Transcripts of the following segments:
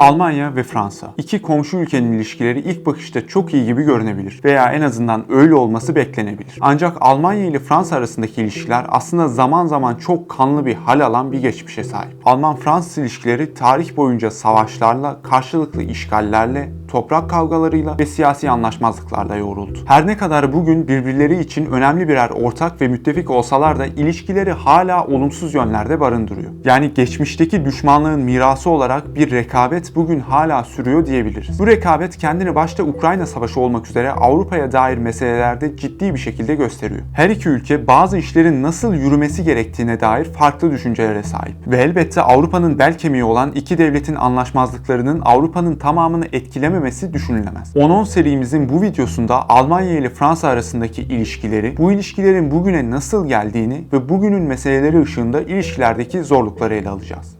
Almanya ve Fransa. İki komşu ülkenin ilişkileri ilk bakışta çok iyi gibi görünebilir veya en azından öyle olması beklenebilir. Ancak Almanya ile Fransa arasındaki ilişkiler aslında zaman zaman çok kanlı bir hal alan bir geçmişe sahip. Alman-Fransız ilişkileri tarih boyunca savaşlarla, karşılıklı işgallerle, toprak kavgalarıyla ve siyasi anlaşmazlıklarla yoğruldu. Her ne kadar bugün birbirleri için önemli birer ortak ve müttefik olsalar da ilişkileri hala olumsuz yönlerde barındırıyor. Yani geçmişteki düşmanlığın mirası olarak bir rekabet bugün hala sürüyor diyebiliriz. Bu rekabet kendini başta Ukrayna Savaşı olmak üzere Avrupa'ya dair meselelerde ciddi bir şekilde gösteriyor. Her iki ülke bazı işlerin nasıl yürümesi gerektiğine dair farklı düşüncelere sahip. Ve elbette Avrupa'nın bel kemiği olan iki devletin anlaşmazlıklarının Avrupa'nın tamamını etkilememesi düşünülemez. 10-10 serimizin bu videosunda Almanya ile Fransa arasındaki ilişkileri, bu ilişkilerin bugüne nasıl geldiğini ve bugünün meseleleri ışığında ilişkilerdeki zorlukları ele alacağız.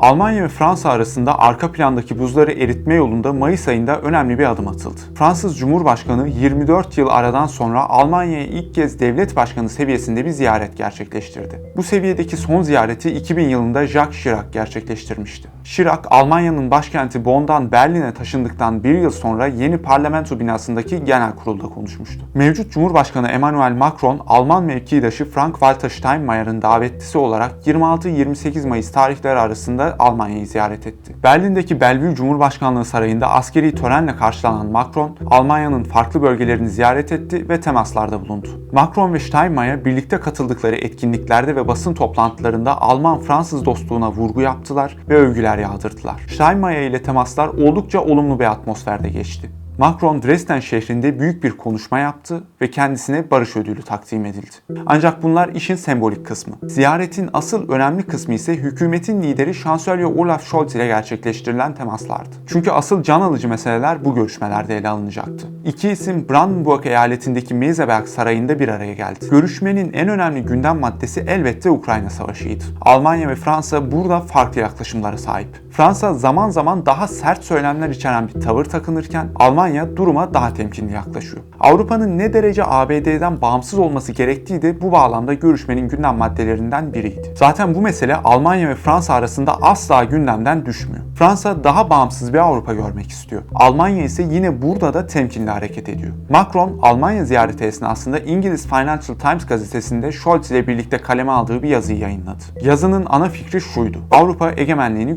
Almanya ve Fransa arasında arka plandaki buzları eritme yolunda Mayıs ayında önemli bir adım atıldı. Fransız Cumhurbaşkanı 24 yıl aradan sonra Almanya'ya ilk kez devlet başkanı seviyesinde bir ziyaret gerçekleştirdi. Bu seviyedeki son ziyareti 2000 yılında Jacques Chirac gerçekleştirmişti. Chirac, Almanya'nın başkenti Bonn'dan Berlin'e taşındıktan bir yıl sonra yeni parlamento binasındaki genel kurulda konuşmuştu. Mevcut Cumhurbaşkanı Emmanuel Macron, Alman mevkidaşı Frank-Walter Steinmeier'ın davetlisi olarak 26-28 Mayıs tarihleri arasında Almanya'yı ziyaret etti. Berlin'deki Bellevue Cumhurbaşkanlığı Sarayı'nda askeri törenle karşılanan Macron, Almanya'nın farklı bölgelerini ziyaret etti ve temaslarda bulundu. Macron ve Steinmeier birlikte katıldıkları etkinliklerde ve basın toplantılarında Alman-Fransız dostluğuna vurgu yaptılar ve övgüler yağdırdılar. Steinmeier ile temaslar oldukça olumlu bir atmosferde geçti. Macron Dresden şehrinde büyük bir konuşma yaptı ve kendisine barış ödülü takdim edildi. Ancak bunlar işin sembolik kısmı. Ziyaretin asıl önemli kısmı ise hükümetin lideri Şansölye Olaf Scholz ile gerçekleştirilen temaslardı. Çünkü asıl can alıcı meseleler bu görüşmelerde ele alınacaktı. İki isim Brandenburg eyaletindeki Meseberg Sarayı'nda bir araya geldi. Görüşmenin en önemli gündem maddesi elbette Ukrayna Savaşı'ydı. Almanya ve Fransa burada farklı yaklaşımlara sahip. Fransa zaman zaman daha sert söylemler içeren bir tavır takınırken Almanya duruma daha temkinli yaklaşıyor. Avrupa'nın ne derece ABD'den bağımsız olması gerektiği de bu bağlamda görüşmenin gündem maddelerinden biriydi. Zaten bu mesele Almanya ve Fransa arasında asla gündemden düşmüyor. Fransa daha bağımsız bir Avrupa görmek istiyor. Almanya ise yine burada da temkinli hareket ediyor. Macron, Almanya ziyareti esnasında İngiliz Financial Times gazetesinde Scholz ile birlikte kaleme aldığı bir yazıyı yayınladı. Yazının ana fikri şuydu. Avrupa egemenliğini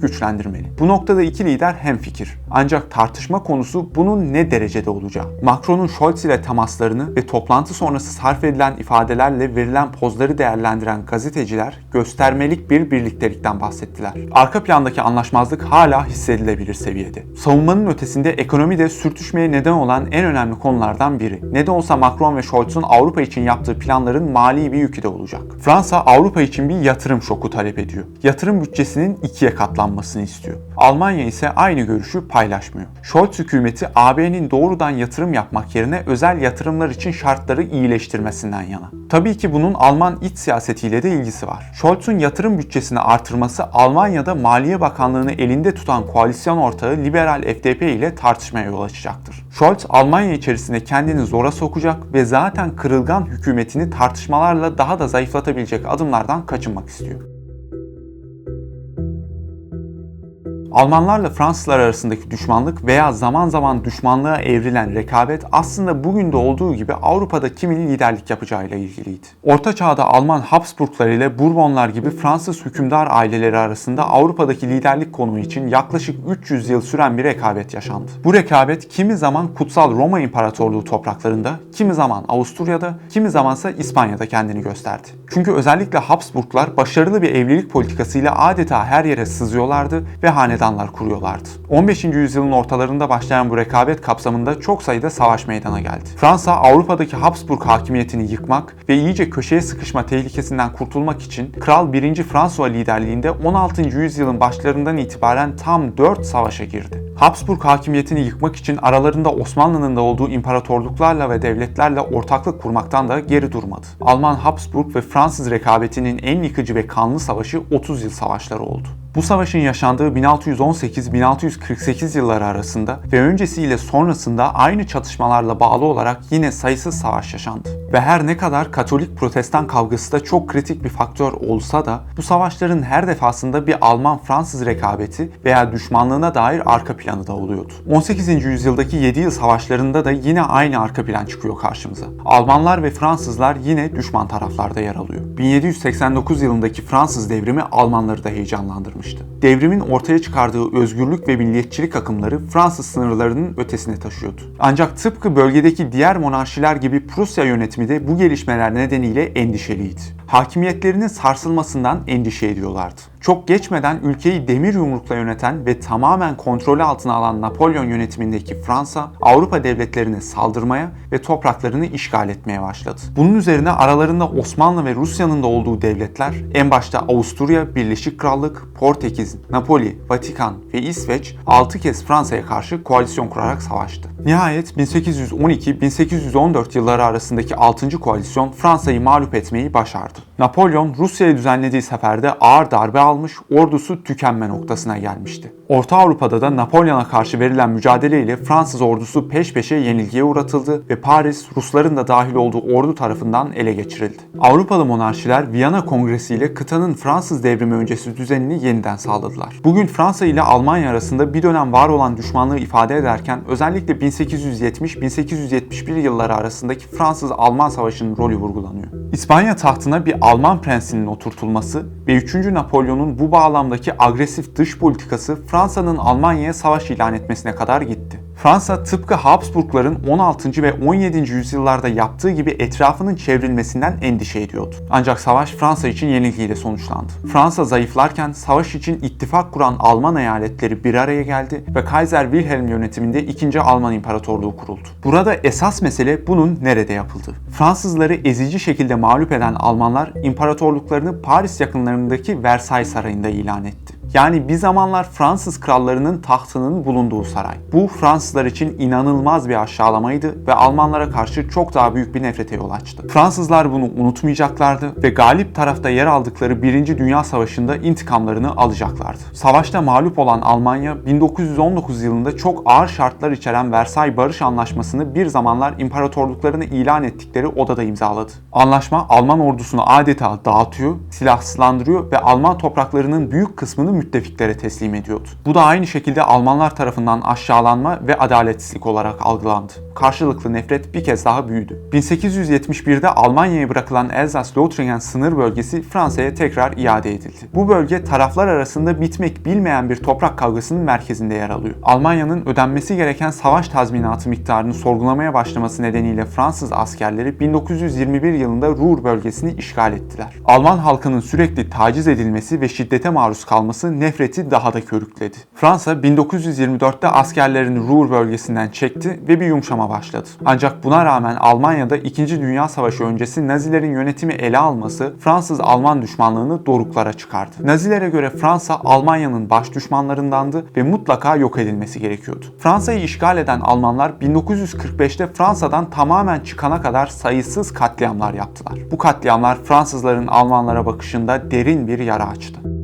güçlendirmeli. Bu noktada iki lider hemfikir. Ancak tartışma konusu bunun ne derecede olacağı. Macron'un Scholz ile temaslarını ve toplantı sonrası sarf edilen ifadelerle verilen pozları değerlendiren gazeteciler göstermelik bir birliktelikten bahsettiler. Arka plandaki anlaşmazlık hala hissedilebilir seviyede. Savunmanın ötesinde ekonomi de sürtüşmeye neden olan en önemli konulardan biri. Ne de olsa Macron ve Scholz'un Avrupa için yaptığı planların mali bir yükü de olacak. Fransa Avrupa için bir yatırım şoku talep ediyor. Yatırım bütçesinin ikiye katlanmasını istiyor. Almanya ise aynı görüşü paylaşmıyor. Scholz hükümeti AB'nin doğrudan yatırım yapmak yerine özel yatırımlar için şartları iyileştirmesinden yana. Tabii ki bunun Alman iç siyasetiyle de ilgisi var. Scholz'un yatırım bütçesini artırması Almanya'da Maliye Bakanlığı'nı elinde tutan koalisyon ortağı liberal FDP ile tartışmaya yol açacaktır. Scholz Almanya içerisinde kendini zora sokacak ve zaten kırılgan hükümetini tartışmalarla daha da zayıflatabilecek adımlardan kaçınmak istiyor. Almanlarla Fransızlar arasındaki düşmanlık veya zaman zaman düşmanlığa evrilen rekabet aslında bugün de olduğu gibi Avrupa'da kimin liderlik yapacağıyla ilgiliydi. Orta Çağ'da Alman Habsburglar ile Bourbonlar gibi Fransız hükümdar aileleri arasında Avrupa'daki liderlik konumu için yaklaşık 300 yıl süren bir rekabet yaşandı. Bu rekabet kimi zaman Kutsal Roma İmparatorluğu topraklarında, kimi zaman Avusturya'da, kimi zamansa İspanya'da kendini gösterdi. Çünkü özellikle Habsburglar başarılı bir evlilik politikasıyla adeta her yere sızıyorlardı ve hanedanlar kuruyorlardı. 15. yüzyılın ortalarında başlayan bu rekabet kapsamında çok sayıda savaş meydana geldi. Fransa Avrupa'daki Habsburg hakimiyetini yıkmak ve iyice köşeye sıkışma tehlikesinden kurtulmak için Kral 1. François liderliğinde 16. yüzyılın başlarından itibaren tam 4 savaşa girdi. Habsburg hakimiyetini yıkmak için aralarında Osmanlı'nın da olduğu imparatorluklarla ve devletlerle ortaklık kurmaktan da geri durmadı. Alman Habsburg ve Fransız rekabetinin en yıkıcı ve kanlı savaşı 30 yıl savaşları oldu. Bu savaşın yaşandığı 1618-1648 yılları arasında ve öncesiyle sonrasında aynı çatışmalarla bağlı olarak yine sayısız savaş yaşandı. Ve her ne kadar Katolik-Protestan kavgası da çok kritik bir faktör olsa da bu savaşların her defasında bir Alman-Fransız rekabeti veya düşmanlığına dair arka planı da oluyordu. 18. yüzyıldaki 7 yıl savaşlarında da yine aynı arka plan çıkıyor karşımıza. Almanlar ve Fransızlar yine düşman taraflarda yer alıyor. 1789 yılındaki Fransız devrimi Almanları da heyecanlandırmıştı. Devrimin ortaya çıkardığı özgürlük ve milliyetçilik akımları Fransız sınırlarının ötesine taşıyordu. Ancak tıpkı bölgedeki diğer monarşiler gibi Prusya yönetimi de bu gelişmeler nedeniyle endişeliydi. Hakimiyetlerinin sarsılmasından endişe ediyorlardı. Çok geçmeden ülkeyi demir yumrukla yöneten ve tamamen kontrolü altına alan Napolyon yönetimindeki Fransa, Avrupa devletlerine saldırmaya ve topraklarını işgal etmeye başladı. Bunun üzerine aralarında Osmanlı ve Rusya'nın da olduğu devletler, en başta Avusturya, Birleşik Krallık, Portekiz, Napoli, Vatikan ve İsveç 6 kez Fransa'ya karşı koalisyon kurarak savaştı. Nihayet 1812-1814 yılları arasındaki 6. koalisyon Fransa'yı mağlup etmeyi başardı. Napolyon Rusya'ya düzenlediği seferde ağır darbe almış, ordusu tükenme noktasına gelmişti. Orta Avrupa'da da Napolyon'a karşı verilen mücadeleyle Fransız ordusu peş peşe yenilgiye uğratıldı ve Paris Rusların da dahil olduğu ordu tarafından ele geçirildi. Avrupalı monarşiler Viyana Kongresi ile kıtanın Fransız devrimi öncesi düzenini yeniden sağladılar. Bugün Fransa ile Almanya arasında bir dönem var olan düşmanlığı ifade ederken özellikle 1870-1871 yılları arasındaki Fransız-Alman savaşının rolü vurgulanıyor. İspanya tahtına bir Alman prensinin oturtulması ve 3. Napolyon'un bu bağlamdaki agresif dış politikası Fransa'nın Almanya'ya savaş ilan etmesine kadar gitti. Fransa tıpkı Habsburgların 16. ve 17. yüzyıllarda yaptığı gibi etrafının çevrilmesinden endişe ediyordu. Ancak savaş Fransa için yenilgiyle sonuçlandı. Fransa zayıflarken savaş için ittifak kuran Alman eyaletleri bir araya geldi ve Kaiser Wilhelm yönetiminde 2. Alman İmparatorluğu kuruldu. Burada esas mesele bunun nerede yapıldığı. Fransızları ezici şekilde mağlup eden Almanlar imparatorluklarını Paris yakınlarındaki Versailles Sarayı'nda ilan etti. Yani bir zamanlar Fransız krallarının tahtının bulunduğu saray. Bu Fransızlar için inanılmaz bir aşağılamaydı ve Almanlara karşı çok daha büyük bir nefrete yol açtı. Fransızlar bunu unutmayacaklardı ve galip tarafta yer aldıkları 1. Dünya Savaşı'nda intikamlarını alacaklardı. Savaşta mağlup olan Almanya 1919 yılında çok ağır şartlar içeren Versay Barış Anlaşması'nı bir zamanlar imparatorluklarını ilan ettikleri odada imzaladı. Anlaşma Alman ordusunu adeta dağıtıyor, silahsızlandırıyor ve Alman topraklarının büyük kısmını müttefiklere teslim ediyordu. Bu da aynı şekilde Almanlar tarafından aşağılanma ve adaletsizlik olarak algılandı. Karşılıklı nefret bir kez daha büyüdü. 1871'de Almanya'ya bırakılan Elzas-Lothringen sınır bölgesi Fransa'ya tekrar iade edildi. Bu bölge taraflar arasında bitmek bilmeyen bir toprak kavgasının merkezinde yer alıyor. Almanya'nın ödenmesi gereken savaş tazminatı miktarını sorgulamaya başlaması nedeniyle Fransız askerleri 1921 yılında Ruhr bölgesini işgal ettiler. Alman halkının sürekli taciz edilmesi ve şiddete maruz kalması nefreti daha da körükledi. Fransa 1924'te askerlerini Ruhr bölgesinden çekti ve bir yumuşama başladı. Ancak buna rağmen Almanya'da 2. Dünya Savaşı öncesi Nazilerin yönetimi ele alması Fransız-Alman düşmanlığını doruklara çıkardı. Nazilere göre Fransa Almanya'nın baş düşmanlarındandı ve mutlaka yok edilmesi gerekiyordu. Fransa'yı işgal eden Almanlar 1945'te Fransa'dan tamamen çıkana kadar sayısız katliamlar yaptılar. Bu katliamlar Fransızların Almanlara bakışında derin bir yara açtı.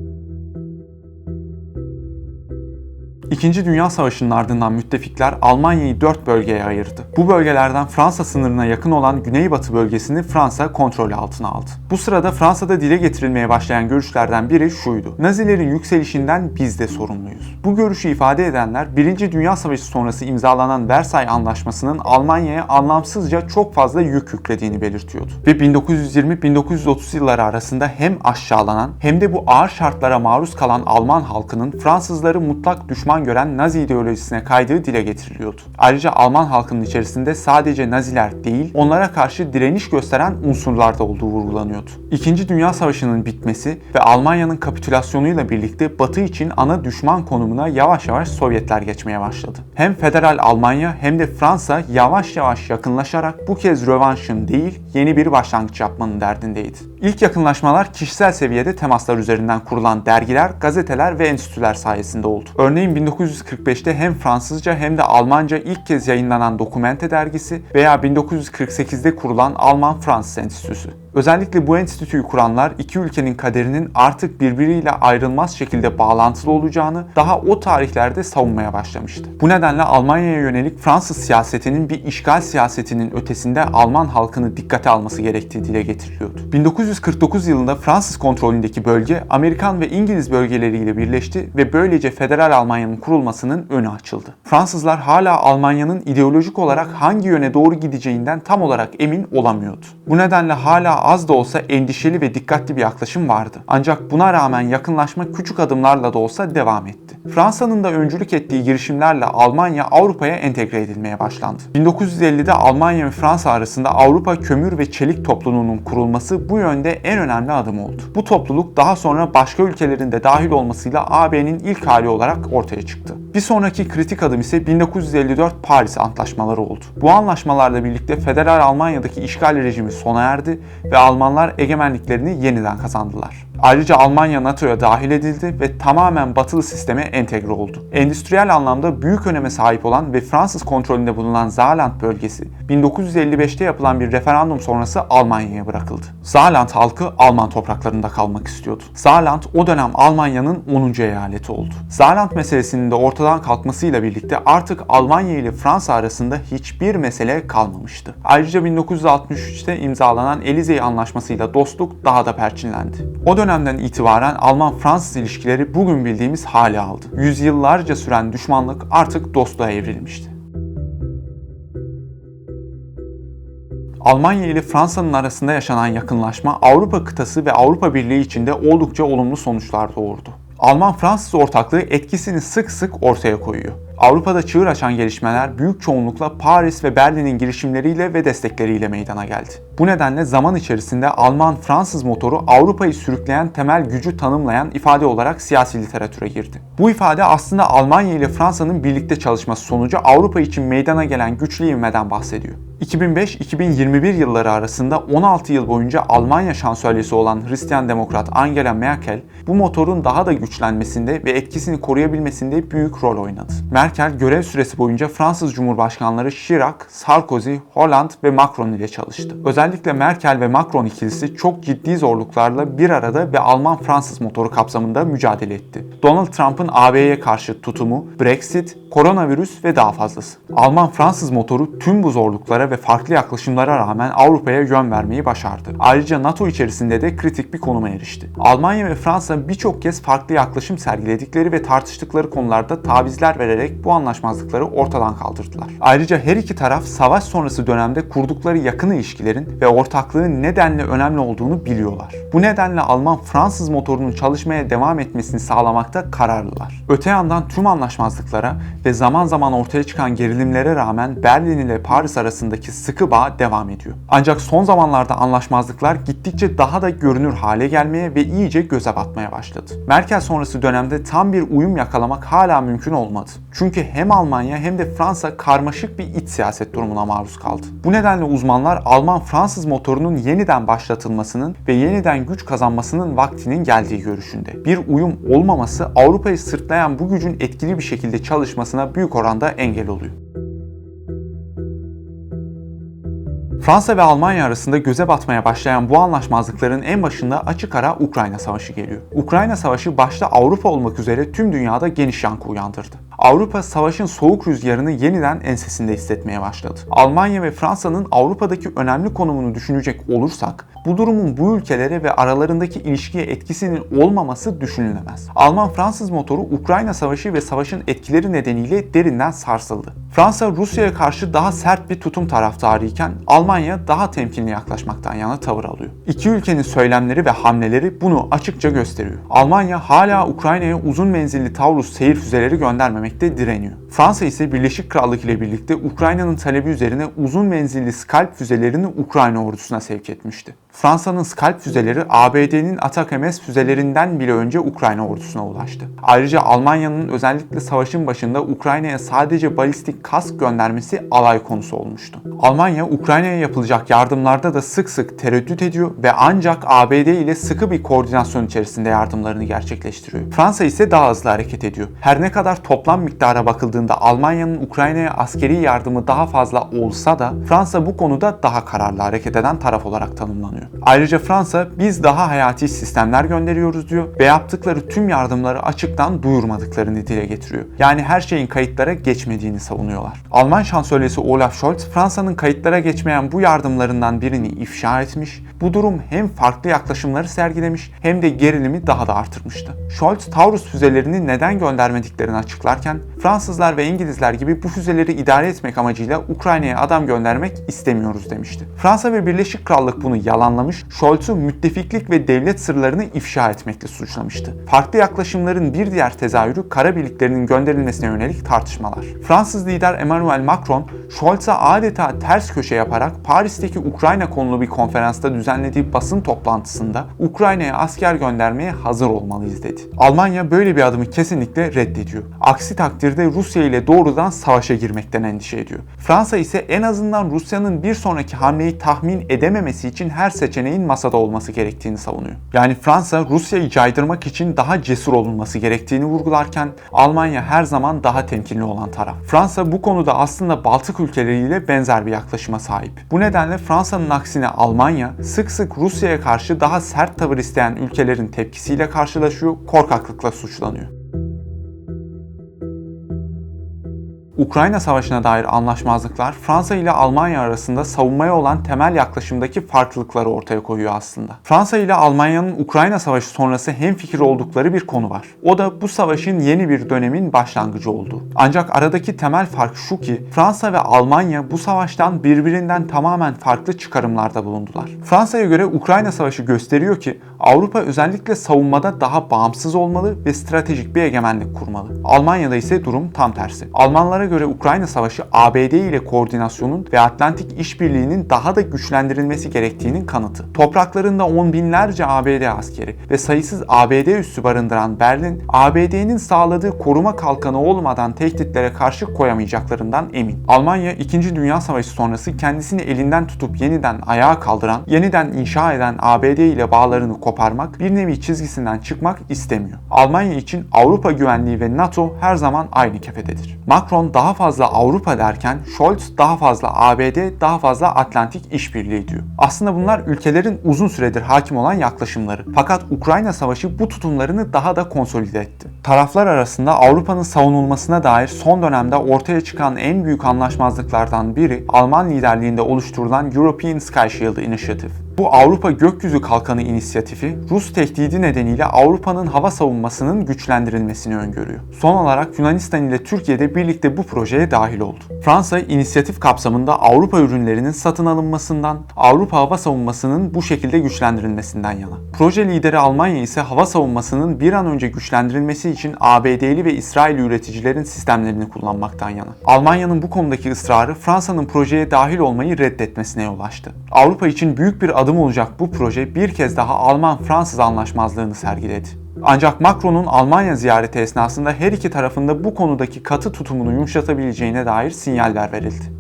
İkinci Dünya Savaşı'nın ardından müttefikler Almanya'yı dört bölgeye ayırdı. Bu bölgelerden Fransa sınırına yakın olan Güneybatı bölgesini Fransa kontrol altına aldı. Bu sırada Fransa'da dile getirilmeye başlayan görüşlerden biri şuydu. Nazilerin yükselişinden biz de sorumluyuz. Bu görüşü ifade edenler 1. Dünya Savaşı sonrası imzalanan Versay Anlaşması'nın Almanya'ya anlamsızca çok fazla yük yüklediğini belirtiyordu. Ve 1920-1930 yılları arasında hem aşağılanan hem de bu ağır şartlara maruz kalan Alman halkının Fransızları mutlak düşman gören Nazi ideolojisine kaydığı dile getiriliyordu. Ayrıca Alman halkının içerisinde sadece Naziler değil, onlara karşı direniş gösteren unsurlar da olduğu vurgulanıyordu. İkinci Dünya Savaşı'nın bitmesi ve Almanya'nın kapitülasyonuyla birlikte Batı için ana düşman konumuna yavaş yavaş Sovyetler geçmeye başladı. Hem Federal Almanya hem de Fransa yavaş yavaş yakınlaşarak bu kez rövanşın değil, yeni bir başlangıç yapmanın derdindeydi. İlk yakınlaşmalar kişisel seviyede temaslar üzerinden kurulan dergiler, gazeteler ve enstitüler sayesinde oldu. Örneğin 1945'te hem Fransızca hem de Almanca ilk kez yayınlanan Dokumente dergisi veya 1948'de kurulan Alman Fransız Enstitüsü. Özellikle bu enstitüyü kuranlar iki ülkenin kaderinin artık birbiriyle ayrılmaz şekilde bağlantılı olacağını daha o tarihlerde savunmaya başlamıştı. Bu nedenle Almanya'ya yönelik Fransız siyasetinin bir işgal siyasetinin ötesinde Alman halkını dikkate alması gerektiği dile getiriliyordu. 1949 yılında Fransız kontrolündeki bölge Amerikan ve İngiliz bölgeleriyle birleşti ve böylece Federal Almanya'nın kurulmasının önü açıldı. Fransızlar hala Almanya'nın ideolojik olarak hangi yöne doğru gideceğinden tam olarak emin olamıyordu. Bu nedenle hala az da olsa endişeli ve dikkatli bir yaklaşım vardı. Ancak buna rağmen yakınlaşma küçük adımlarla da olsa devam etti. Fransa'nın da öncülük ettiği girişimlerle Almanya Avrupa'ya entegre edilmeye başlandı. 1950'de Almanya ve Fransa arasında Avrupa Kömür ve Çelik Topluluğu'nun kurulması bu yönde en önemli adım oldu. Bu topluluk daha sonra başka ülkelerin de dahil olmasıyla AB'nin ilk hali olarak ortaya çıktı. Bir sonraki kritik adım ise 1954 Paris Antlaşmaları oldu. Bu anlaşmalarla birlikte Federal Almanya'daki işgal rejimi sona erdi ve Almanlar egemenliklerini yeniden kazandılar. Ayrıca Almanya NATO'ya dahil edildi ve tamamen batılı sisteme entegre oldu. Endüstriyel anlamda büyük öneme sahip olan ve Fransız kontrolünde bulunan Saarland bölgesi 1955'te yapılan bir referandum sonrası Almanya'ya bırakıldı. Saarland halkı Alman topraklarında kalmak istiyordu. Saarland o dönem Almanya'nın 10. eyaleti oldu. Saarland meselesinin de ortadan kalkmasıyla birlikte artık Almanya ile Fransa arasında hiçbir mesele kalmamıştı. Ayrıca 1963'te imzalanan Elizey Anlaşması'yla dostluk daha da perçinlendi. O dönemden itibaren Alman-Fransız ilişkileri bugün bildiğimiz hali aldı. Yüzyıllarca süren düşmanlık artık dostluğa evrilmişti. Almanya ile Fransa'nın arasında yaşanan yakınlaşma Avrupa kıtası ve Avrupa Birliği içinde oldukça olumlu sonuçlar doğurdu. Alman-Fransız ortaklığı etkisini sık sık ortaya koyuyor. Avrupa'da çığır açan gelişmeler büyük çoğunlukla Paris ve Berlin'in girişimleriyle ve destekleriyle meydana geldi. Bu nedenle zaman içerisinde Alman-Fransız motoru Avrupa'yı sürükleyen temel gücü tanımlayan ifade olarak siyasi literatüre girdi. Bu ifade aslında Almanya ile Fransa'nın birlikte çalışması sonucu Avrupa için meydana gelen güçlü ivmeden bahsediyor. 2005-2021 yılları arasında 16 yıl boyunca Almanya şansölyesi olan Hristiyan Demokrat Angela Merkel bu motorun daha da güçlenmesinde ve etkisini koruyabilmesinde büyük rol oynadı. Merkel görev süresi boyunca Fransız Cumhurbaşkanları Chirac, Sarkozy, Hollande ve Macron ile çalıştı. Özellikle Merkel ve Macron ikilisi çok ciddi zorluklarla bir arada ve Alman-Fransız motoru kapsamında mücadele etti. Donald Trump'ın AB'ye karşı tutumu, Brexit, koronavirüs ve daha fazlası. Alman-Fransız motoru tüm bu zorluklara ve farklı yaklaşımlara rağmen Avrupa'ya yön vermeyi başardı. Ayrıca NATO içerisinde de kritik bir konuma erişti. Almanya ve Fransa birçok kez farklı yaklaşım sergiledikleri ve tartıştıkları konularda tavizler vererek bu anlaşmazlıkları ortadan kaldırdılar. Ayrıca her iki taraf savaş sonrası dönemde kurdukları yakın ilişkilerin ve ortaklığın nedenle önemli olduğunu biliyorlar. Bu nedenle Alman-Fransız motorunun çalışmaya devam etmesini sağlamakta kararlılar. Öte yandan tüm anlaşmazlıklara ve zaman zaman ortaya çıkan gerilimlere rağmen Berlin ile Paris arasındaki sıkı bağ devam ediyor. Ancak son zamanlarda anlaşmazlıklar gittikçe daha da görünür hale gelmeye ve iyice göze batmaya başladı. Merkel sonrası dönemde tam bir uyum yakalamak hala mümkün olmadı. Çünkü hem Almanya hem de Fransa karmaşık bir iç siyaset durumuna maruz kaldı. Bu nedenle uzmanlar Alman-Fransız motorunun yeniden başlatılmasının ve yeniden güç kazanmasının vaktinin geldiği görüşünde. Bir uyum olmaması Avrupa'yı sırtlayan bu gücün etkili bir şekilde çalışmasına büyük oranda engel oluyor. Fransa ve Almanya arasında göze batmaya başlayan bu anlaşmazlıkların en başında açık ara Ukrayna Savaşı geliyor. Ukrayna Savaşı başta Avrupa olmak üzere tüm dünyada geniş yankı uyandırdı. Avrupa savaşın soğuk rüzgarını yeniden ensesinde hissetmeye başladı. Almanya ve Fransa'nın Avrupa'daki önemli konumunu düşünecek olursak bu durumun bu ülkelere ve aralarındaki ilişkiye etkisinin olmaması düşünülemez. Alman-Fransız motoru Ukrayna Savaşı ve savaşın etkileri nedeniyle derinden sarsıldı. Fransa Rusya'ya karşı daha sert bir tutum taraftarıyken Almanya daha temkinli yaklaşmaktan yana tavır alıyor. İki ülkenin söylemleri ve hamleleri bunu açıkça gösteriyor. Almanya hala Ukrayna'ya uzun menzilli Taurus seyir füzeleri göndermemekte direniyor. Fransa ise Birleşik Krallık ile birlikte Ukrayna'nın talebi üzerine uzun menzilli Scalp füzelerini Ukrayna ordusuna sevk etmişti. Fransa'nın Scalp füzeleri ABD'nin Atak-MS füzelerinden bile önce Ukrayna ordusuna ulaştı. Ayrıca Almanya'nın özellikle savaşın başında Ukrayna'ya sadece balistik kask göndermesi alay konusu olmuştu. Almanya, Ukrayna'ya yapılacak yardımlarda da sık sık tereddüt ediyor ve ancak ABD ile sıkı bir koordinasyon içerisinde yardımlarını gerçekleştiriyor. Fransa ise daha hızlı hareket ediyor. Her ne kadar toplam miktara bakıldığında Almanya'nın Ukrayna'ya askeri yardımı daha fazla olsa da Fransa bu konuda daha kararlı hareket eden taraf olarak tanımlanıyor. Ayrıca Fransa biz daha hayati sistemler gönderiyoruz diyor ve yaptıkları tüm yardımları açıktan duyurmadıklarını dile getiriyor. Yani her şeyin kayıtlara geçmediğini savunuyorlar. Alman şansölyesi Olaf Scholz, Fransa'nın kayıtlara geçmeyen bu yardımlarından birini ifşa etmiş. Bu durum hem farklı yaklaşımları sergilemiş hem de gerilimi daha da artırmıştı. Scholz, Taurus füzelerini neden göndermediklerini açıklarken, Fransızlar ve İngilizler gibi bu füzeleri idare etmek amacıyla Ukrayna'ya adam göndermek istemiyoruz demişti. Fransa ve Birleşik Krallık bunu yalanlamış, Scholz'u müttefiklik ve devlet sırlarını ifşa etmekle suçlamıştı. Farklı yaklaşımların bir diğer tezahürü kara birliklerinin gönderilmesine yönelik tartışmalar. Fransız lider Emmanuel Macron, Scholz'a adeta ters köşe yaparak Paris'teki Ukrayna konulu bir konferansta düzenlediği basın toplantısında Ukrayna'ya asker göndermeye hazır olmalıyız dedi. Almanya böyle bir adımı kesinlikle reddediyor. Aksi takdirde Rusya ile doğrudan savaşa girmekten endişe ediyor. Fransa ise en azından Rusya'nın bir sonraki hamleyi tahmin edememesi için her seçeneğin masada olması gerektiğini savunuyor. Yani Fransa Rusya'yı caydırmak için daha cesur olunması gerektiğini vurgularken Almanya her zaman daha temkinli olan taraf. Fransa bu konuda aslında Baltık ülkeleriyle benzer bir yaklaşıma sahip. Bu nedenle Fransa'nın aksine Almanya sık sık Rusya'ya karşı daha sert tavır isteyen ülkelerin tepkisiyle karşılaşıyor, korkaklıkla suçlanıyor. Ukrayna Savaşı'na dair anlaşmazlıklar Fransa ile Almanya arasında savunmaya olan temel yaklaşımdaki farklılıkları ortaya koyuyor aslında. Fransa ile Almanya'nın Ukrayna Savaşı sonrası hemfikir oldukları bir konu var. O da bu savaşın yeni bir dönemin başlangıcı olduğu. Ancak aradaki temel fark şu ki Fransa ve Almanya bu savaştan birbirinden tamamen farklı çıkarımlarda bulundular. Fransa'ya göre Ukrayna Savaşı gösteriyor ki Avrupa özellikle savunmada daha bağımsız olmalı ve stratejik bir egemenlik kurmalı. Almanya'da ise durum tam tersi. Almanlara göre Ukrayna Savaşı ABD ile koordinasyonun ve Atlantik işbirliğinin daha da güçlendirilmesi gerektiğinin kanıtı. Topraklarında on binlerce ABD askeri ve sayısız ABD üssü barındıran Berlin, ABD'nin sağladığı koruma kalkanı olmadan tehditlere karşı koyamayacaklarından emin. Almanya 2. Dünya Savaşı sonrası kendisini elinden tutup yeniden ayağa kaldıran, yeniden inşa eden ABD ile bağlarını koparmak, bir nevi çizgisinden çıkmak istemiyor. Almanya için Avrupa güvenliği ve NATO her zaman aynı kefededir. Macron daha fazla Avrupa derken Scholz daha fazla ABD, daha fazla Atlantik işbirliği diyor. Aslında bunlar ülkelerin uzun süredir hakim olan yaklaşımları. Fakat Ukrayna Savaşı bu tutumlarını daha da konsolide etti. Taraflar arasında Avrupa'nın savunulmasına dair son dönemde ortaya çıkan en büyük anlaşmazlıklardan biri Alman liderliğinde oluşturulan European Sky Shield Initiative. Bu Avrupa Gökyüzü Kalkanı inisiyatifi Rus tehdidi nedeniyle Avrupa'nın hava savunmasının güçlendirilmesini öngörüyor. Son olarak Yunanistan ile Türkiye de birlikte bu projeye dahil oldu. Fransa inisiyatif kapsamında Avrupa ürünlerinin satın alınmasından, Avrupa hava savunmasının bu şekilde güçlendirilmesinden yana. Proje lideri Almanya ise hava savunmasının bir an önce güçlendirilmesi için ABD'li ve İsrail üreticilerin sistemlerini kullanmaktan yana. Almanya'nın bu konudaki ısrarı Fransa'nın projeye dahil olmayı reddetmesine yol açtı. Avrupa için büyük bir adım olacak bu proje bir kez daha Alman-Fransız anlaşmazlığını sergiledi. Ancak Macron'un Almanya ziyareti esnasında her iki tarafında bu konudaki katı tutumunu yumuşatabileceğine dair sinyaller verildi.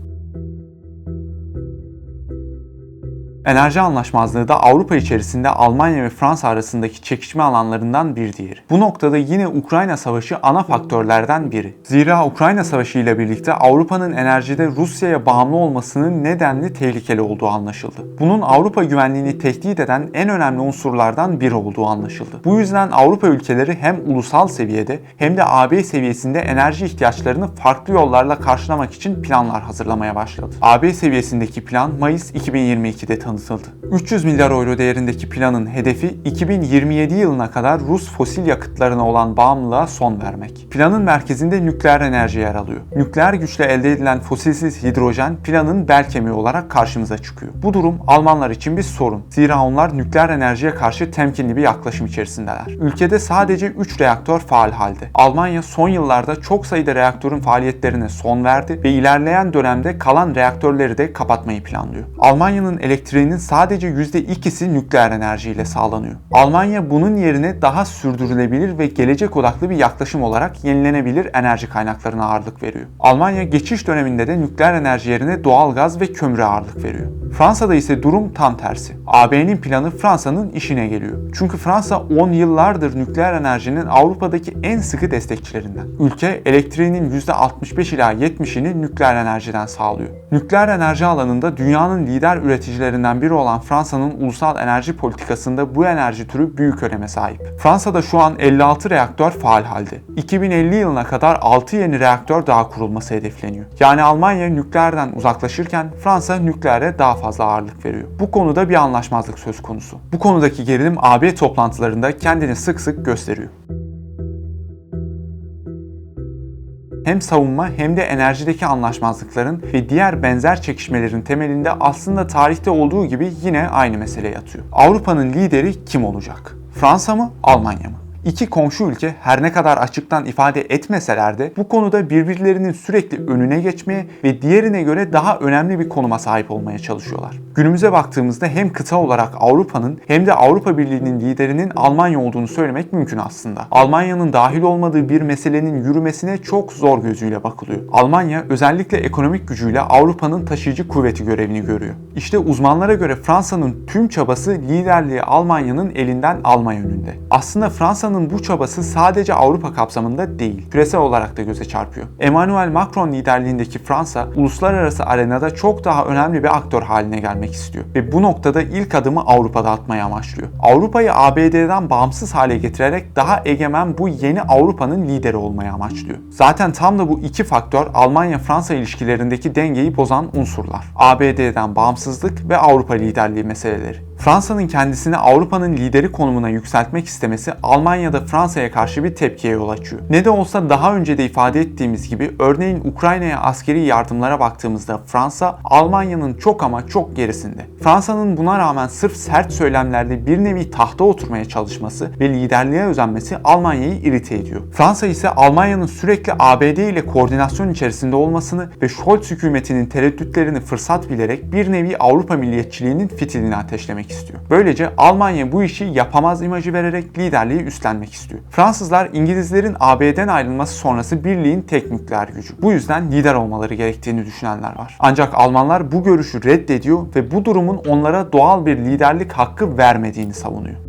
Enerji anlaşmazlığı da Avrupa içerisinde Almanya ve Fransa arasındaki çekişme alanlarından bir diğeri. Bu noktada yine Ukrayna Savaşı ana faktörlerden biri. Zira Ukrayna Savaşı ile birlikte Avrupa'nın enerjide Rusya'ya bağımlı olmasının nedenli tehlikeli olduğu anlaşıldı. Bunun Avrupa güvenliğini tehdit eden en önemli unsurlardan biri olduğu anlaşıldı. Bu yüzden Avrupa ülkeleri hem ulusal seviyede hem de AB seviyesinde enerji ihtiyaçlarını farklı yollarla karşılamak için planlar hazırlamaya başladı. AB seviyesindeki plan Mayıs 2022'de tanıtıldı tanıtıldı. 300 milyar euro değerindeki planın hedefi 2027 yılına kadar Rus fosil yakıtlarına olan bağımlılığa son vermek. Planın merkezinde nükleer enerji yer alıyor. Nükleer güçle elde edilen fosilsiz hidrojen planın bel kemiği olarak karşımıza çıkıyor. Bu durum Almanlar için bir sorun. Zira onlar nükleer enerjiye karşı temkinli bir yaklaşım içerisindeler. Ülkede sadece 3 reaktör faal halde. Almanya son yıllarda çok sayıda reaktörün faaliyetlerine son verdi ve ilerleyen dönemde kalan reaktörleri de kapatmayı planlıyor. Almanya'nın elektriğini elektriğinin sadece %2'si nükleer enerjiyle sağlanıyor. Almanya bunun yerine daha sürdürülebilir ve gelecek odaklı bir yaklaşım olarak yenilenebilir enerji kaynaklarına ağırlık veriyor. Almanya geçiş döneminde de nükleer enerji yerine doğal gaz ve kömüre ağırlık veriyor. Fransa'da ise durum tam tersi. AB'nin planı Fransa'nın işine geliyor. Çünkü Fransa 10 yıllardır nükleer enerjinin Avrupa'daki en sıkı destekçilerinden. Ülke elektriğinin %65 ila 70'ini nükleer enerjiden sağlıyor. Nükleer enerji alanında dünyanın lider üreticilerinden biri olan Fransa'nın ulusal enerji politikasında bu enerji türü büyük öneme sahip. Fransa'da şu an 56 reaktör faal halde. 2050 yılına kadar 6 yeni reaktör daha kurulması hedefleniyor. Yani Almanya nükleerden uzaklaşırken Fransa nükleere daha fazla ağırlık veriyor. Bu konuda bir anlaşmazlık söz konusu. Bu konudaki gerilim AB toplantılarında kendini sık sık gösteriyor. Hem savunma hem de enerjideki anlaşmazlıkların ve diğer benzer çekişmelerin temelinde aslında tarihte olduğu gibi yine aynı mesele yatıyor. Avrupa'nın lideri kim olacak? Fransa mı, Almanya mı? İki komşu ülke her ne kadar açıktan ifade etmeseler de bu konuda birbirlerinin sürekli önüne geçmeye ve diğerine göre daha önemli bir konuma sahip olmaya çalışıyorlar. Günümüze baktığımızda hem kıta olarak Avrupa'nın hem de Avrupa Birliği'nin liderinin Almanya olduğunu söylemek mümkün aslında. Almanya'nın dahil olmadığı bir meselenin yürümesine çok zor gözüyle bakılıyor. Almanya özellikle ekonomik gücüyle Avrupa'nın taşıyıcı kuvveti görevini görüyor. İşte uzmanlara göre Fransa'nın tüm çabası liderliği Almanya'nın elinden alma yönünde. Aslında Fransa'nın bu çabası sadece Avrupa kapsamında değil, küresel olarak da göze çarpıyor. Emmanuel Macron liderliğindeki Fransa, uluslararası arenada çok daha önemli bir aktör haline gelmek istiyor. Ve bu noktada ilk adımı Avrupa'da atmaya amaçlıyor. Avrupa'yı ABD'den bağımsız hale getirerek daha egemen bu yeni Avrupa'nın lideri olmaya amaçlıyor. Zaten tam da bu iki faktör Almanya-Fransa ilişkilerindeki dengeyi bozan unsurlar. ABD'den bağımsızlık ve Avrupa liderliği meseleleri. Fransa'nın kendisini Avrupa'nın lideri konumuna yükseltmek istemesi Almanya'da Fransa'ya karşı bir tepkiye yol açıyor. Ne de olsa daha önce de ifade ettiğimiz gibi örneğin Ukrayna'ya askeri yardımlara baktığımızda Fransa Almanya'nın çok ama çok gerisinde. Fransa'nın buna rağmen sırf sert söylemlerde bir nevi tahta oturmaya çalışması ve liderliğe özenmesi Almanya'yı irite ediyor. Fransa ise Almanya'nın sürekli ABD ile koordinasyon içerisinde olmasını ve Scholz hükümetinin tereddütlerini fırsat bilerek bir nevi Avrupa milliyetçiliğinin fitilini ateşlemek istiyor. Böylece Almanya bu işi yapamaz imajı vererek liderliği üstlenmek istiyor. Fransızlar İngilizlerin AB'den ayrılması sonrası birliğin tek nükleer gücü. Bu yüzden lider olmaları gerektiğini düşünenler var. Ancak Almanlar bu görüşü reddediyor ve bu durumun onlara doğal bir liderlik hakkı vermediğini savunuyor.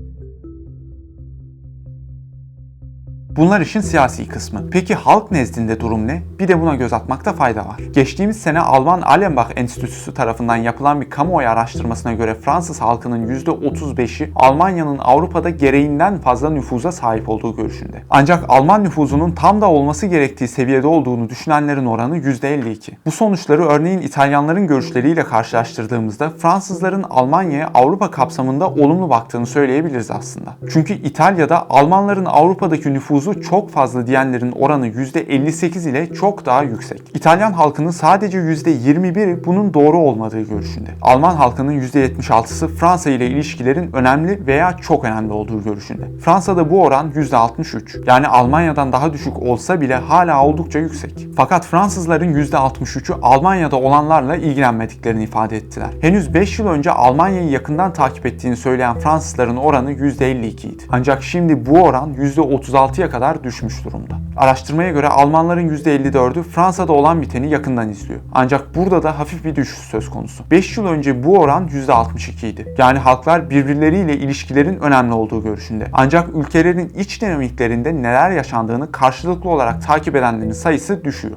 Bunlar işin siyasi kısmı. Peki halk nezdinde durum ne? Bir de buna göz atmakta fayda var. Geçtiğimiz sene Alman Allenbach Enstitüsü tarafından yapılan bir kamuoyu araştırmasına göre Fransız halkının %35'i Almanya'nın Avrupa'da gereğinden fazla nüfuza sahip olduğu görüşünde. Ancak Alman nüfuzunun tam da olması gerektiği seviyede olduğunu düşünenlerin oranı %52. Bu sonuçları örneğin İtalyanların görüşleriyle karşılaştırdığımızda Fransızların Almanya'ya Avrupa kapsamında olumlu baktığını söyleyebiliriz aslında. Çünkü İtalya'da Almanların Avrupa'daki nüfuzu çok fazla diyenlerin oranı %58 ile çok daha yüksek. İtalyan halkının sadece %21'i bunun doğru olmadığı görüşünde. Alman halkının %76'sı Fransa ile ilişkilerin önemli veya çok önemli olduğu görüşünde. Fransa'da bu oran %63. Yani Almanya'dan daha düşük olsa bile hala oldukça yüksek. Fakat Fransızların %63'ü Almanya'da olanlarla ilgilenmediklerini ifade ettiler. Henüz 5 yıl önce Almanya'yı yakından takip ettiğini söyleyen Fransızların oranı %52 idi. Ancak şimdi bu oran %36'ya kadar düşmüş durumda. Araştırmaya göre Almanların %54'ü Fransa'da olan biteni yakından izliyor. Ancak burada da hafif bir düşüş söz konusu. 5 yıl önce bu oran %62 idi. Yani halklar birbirleriyle ilişkilerin önemli olduğu görüşünde. Ancak ülkelerin iç dinamiklerinde neler yaşandığını karşılıklı olarak takip edenlerin sayısı düşüyor.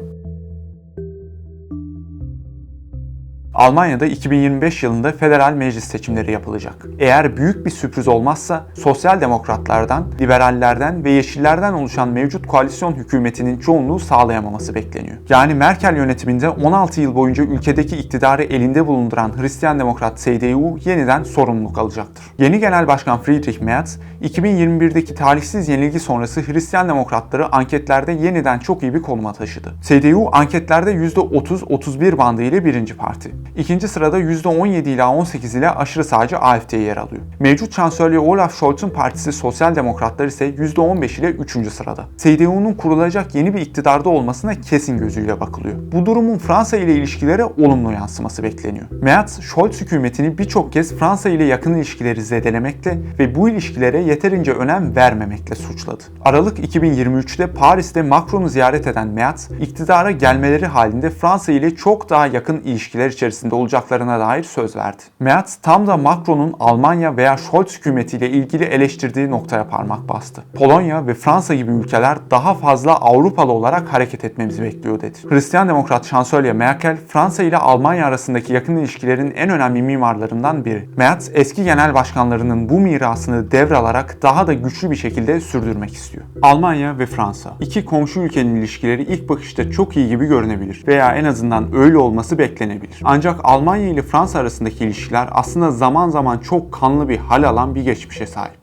Almanya'da 2025 yılında federal meclis seçimleri yapılacak. Eğer büyük bir sürpriz olmazsa sosyal demokratlardan, liberallerden ve yeşillerden oluşan mevcut koalisyon hükümetinin çoğunluğu sağlayamaması bekleniyor. Yani Merkel yönetiminde 16 yıl boyunca ülkedeki iktidarı elinde bulunduran Hristiyan Demokrat CDU yeniden sorumluluk alacaktır. Yeni Genel Başkan Friedrich Merz, 2021'deki talihsiz yenilgi sonrası Hristiyan Demokratları anketlerde yeniden çok iyi bir konuma taşıdı. CDU anketlerde %30-31 bandı ile birinci parti. İkinci sırada %17 ila 18 ile aşırı sağcı AfD yer alıyor. Mevcut şansölye Olaf Scholz'un partisi Sosyal Demokratlar ise %15 ile 3. sırada. CDU'nun kurulacak yeni bir iktidarda olmasına kesin gözüyle bakılıyor. Bu durumun Fransa ile ilişkilere olumlu yansıması bekleniyor. Merz, Scholz hükümetini birçok kez Fransa ile yakın ilişkileri zedelemekle ve bu ilişkilere yeterince önem vermemekle suçladı. Aralık 2023'te Paris'te Macron'u ziyaret eden Merz, iktidara gelmeleri halinde Fransa ile çok daha yakın ilişkiler içerisinde olacaklarına dair söz verdi. Merz tam da Macron'un Almanya veya Scholz hükümetiyle ilgili eleştirdiği noktaya parmak bastı. Polonya ve Fransa gibi ülkeler daha fazla Avrupalı olarak hareket etmemizi bekliyor dedi. Hristiyan Demokrat şansölye Merkel, Fransa ile Almanya arasındaki yakın ilişkilerin en önemli mimarlarından biri. Merz, eski genel başkanlarının bu mirasını devralarak daha da güçlü bir şekilde sürdürmek istiyor. Almanya ve Fransa. iki komşu ülkenin ilişkileri ilk bakışta çok iyi gibi görünebilir veya en azından öyle olması beklenebilir. Ancak Almanya ile Fransa arasındaki ilişkiler aslında zaman zaman çok kanlı bir hal alan bir geçmişe sahip.